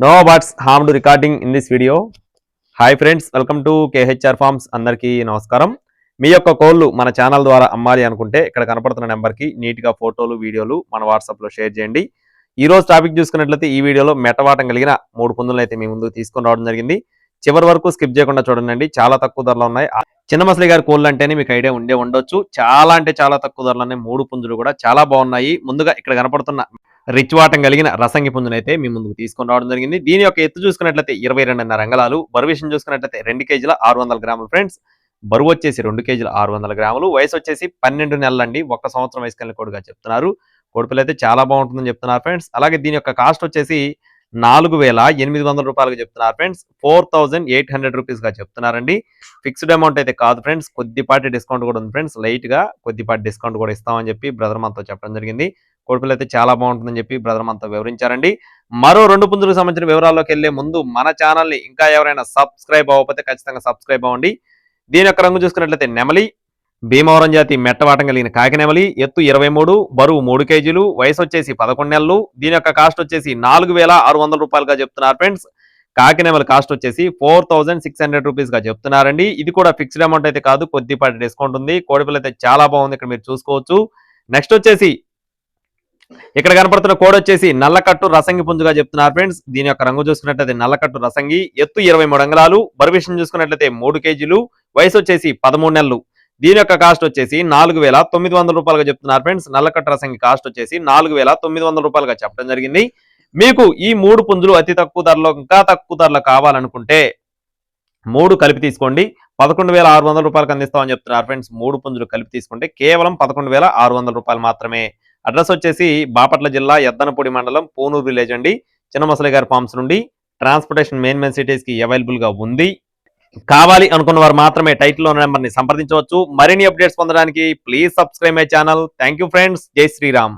No birds harmed recording in this video hi friends welcome to KHR farms అందరికీ నమస్కారం. మీ యొక్క కోళ్ళు మన ఛానల్ ద్వారా అమ్మాలి అనుకుంటే ఇక్కడ కనపడుతున్న నెంబర్కి నీట్గా ఫోటోలు వీడియోలు మన వాట్సాప్లో షేర్ చేయండి. ఈ రోజు టాపిక్ చూసుకున్నట్లయితే ఈ వీడియోలో మెటవాటం కలిగిన మూడు పుందులను అయితే మీ ముందుకు తీసుకొని రావడం జరిగింది. చివరి వరకు స్కిప్ చేయకుండా చూడండి చాలా తక్కువ ధరలో ఉన్నాయి. చిన్న మసలి గారి కోళ్ళు అంటేనే మీకు ఐడియా ఉండే ఉండొచ్చు. చాలా అంటే చాలా తక్కువ ధరలోనే మూడు పుంజులు కూడా చాలా బాగున్నాయి. ముందుగా ఇక్కడ కనపడుతున్న రిచ్ వాటం కలిగిన రసంగి పుంజునైతే మీ ముందుకు తీసుకొని రావడం జరిగింది. దీని యొక్క ఎత్తు చూసుకున్నట్లయితే ఇరవై రెండున్నర అంగళాలు బరువు విషయం చూసుకున్నట్లయితే రెండు కేజీల ఆరు వందల గ్రాములు ఫ్రెండ్స్. బరువు వచ్చేసి రెండు కేజీల ఆరు వందల గ్రాములు వయసు వచ్చేసి పన్నెండు నెలలండి. ఒక్క సంవత్సరం వయసు కలిగిన కోడిగా చెప్తున్నారు. కోడిపిల్ల అయితే చాలా బాగుంటుందని చెప్తున్నారు ఫ్రెండ్స్. అలాగే దీని యొక్క కాస్ట్ వచ్చేసి నాలుగు వేల ఎనిమిది వందల రూపాయలకు చెప్తున్నారు friends. Four thousand eight hundred రూపీస్గా చెప్తున్నారండి. ఫిక్స్డ్ అమౌంట్ అయితే కాదు ఫ్రెండ్స్. కొద్దిపాటి డిస్కౌంట్ కూడా ఉంది ఫ్రెండ్స్. లైట్గా కొద్దిపాటి డిస్కౌంట్ కూడా ఇస్తామని చెప్పి బ్రదర్ మనతో చెప్పడం జరిగింది. కోడిపిల్ల అయితే చాలా బాగుంటుందని చెప్పి బ్రదర్ మనతో వివరించారండి. మరో రెండు పుంజులకు సంబంధించిన వివరాల్లోకి వెళ్ళే ముందు మన ఛానల్ని ఇంకా ఎవరైనా సబ్స్క్రైబ్ అవ్వకపోతే ఖచ్చితంగా సబ్స్క్రైబ్ అవ్వండి. దీని యొక్క రంగు చూసుకున్నట్లయితే నెమలి భీమవరం జాతి మెట్టవాటం కలిగిన కాకినెమలి ఎత్తు ఇరవై మూడు బరువు మూడు కేజీలు వయసు వచ్చేసి పదకొండు నెలలు దీని యొక్క కాస్ట్ వచ్చేసి నాలుగు వేల ఆరు వందల రూపాయలుగా చెప్తున్నారు ఫ్రెండ్స్ కాకినెమలి కాస్ట్ వచ్చేసి ఫోర్ థౌజండ్ సిక్స్ హండ్రెడ్ రూపీస్గా చెప్తున్నారండి. ఇది కూడా ఫిక్స్డ్ అమౌంట్ అయితే కాదు కొద్దిపాటి డిస్కౌంట్ ఉంది. కోడిపిల్ల అయితే చాలా బాగుంది ఇక్కడ మీరు చూసుకోవచ్చు. నెక్స్ట్ వచ్చేసి ఇక్కడ కనపడుతున్న కోడ్ వచ్చేసి నల్లకట్టు రసంగి పుంజుగా చెప్తున్నారు ఫ్రెండ్స్. దీని యొక్క రంగు చూసుకున్నట్లయితే నల్లకట్టు రసంగి ఎత్తు ఇరవై మూడు అంగళాలు బరువు చూసుకున్నట్లయితే మూడు కేజీలు వయసు వచ్చేసి పదమూడు నెలలు. దీని యొక్క కాస్ట్ వచ్చేసి నాలుగు వేల తొమ్మిది వందల రూపాయలుగా చెప్తున్నారు ఫ్రెండ్స్. నల్లకట్టు రసంగి కాస్ట్ వచ్చేసి నాలుగు వేల తొమ్మిది వందల రూపాయలుగా చెప్పడం జరిగింది. మీకు ఈ మూడు పుంజులు అతి తక్కువ ధరలో ఇంకా తక్కువ ధరలో కావాలనుకుంటే మూడు కలిపి తీసుకోండి. పదకొండు వేల ఆరు వందల రూపాయలకు అందిస్తామని చెప్తున్నారు ఫ్రెండ్స్. మూడు పుంజులు కలిపి తీసుకుంటే కేవలం పదకొండు వేల ఆరు వందల రూపాయలు మాత్రమే. అడ్రస్ వచ్చేసి బాపట్ల జిల్లా ఎద్దనపూడి మండలం పూనూరు విలేజ్ అండి. చిన్నమసలి గారి ఫార్మ్స్ నుండి ట్రాన్స్పోర్టేషన్ మెయిన్ మెయిన్ సిటీస్కి అవైలబుల్గా ఉంది. కావాలి అనుకున్న వారు మాత్రమే టైటిల్ ఉన్న నెంబర్ని సంప్రదించవచ్చు. మరిన్ని అప్డేట్స్ పొందడానికి please subscribe my channel thank you friends జై శ్రీరామ్.